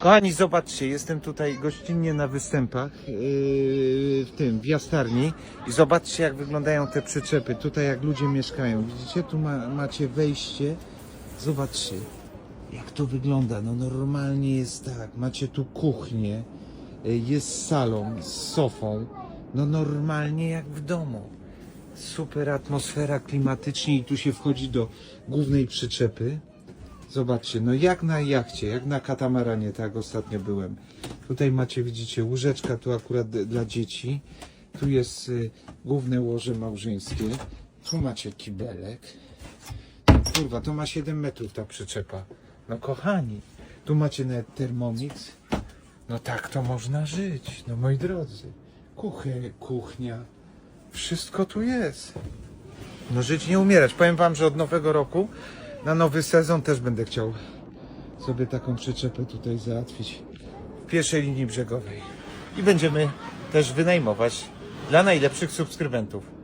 Kochani, zobaczcie, jestem tutaj gościnnie na występach yy, w tym, w jastarni i zobaczcie jak wyglądają te przyczepy, tutaj jak ludzie mieszkają. Widzicie, tu ma, macie wejście, zobaczcie jak to wygląda. No normalnie jest tak, macie tu kuchnię, yy, jest salon z sofą, no normalnie jak w domu. Super atmosfera klimatycznie i tu się wchodzi do głównej przyczepy. Zobaczcie, no jak na jachcie, jak na katamaranie, tak ostatnio byłem. Tutaj macie, widzicie, łóżeczka tu akurat dla dzieci. Tu jest y, główne łoże małżeńskie. Tu macie kibelek. Kurwa, to ma 7 metrów ta przyczepa. No kochani, tu macie nawet termomix. No tak to można żyć, no moi drodzy. Kuchę, kuchnia, wszystko tu jest. No żyć nie umierać. Powiem wam, że od nowego roku na nowy sezon też będę chciał sobie taką przyczepę tutaj załatwić w pierwszej linii brzegowej. I będziemy też wynajmować dla najlepszych subskrybentów.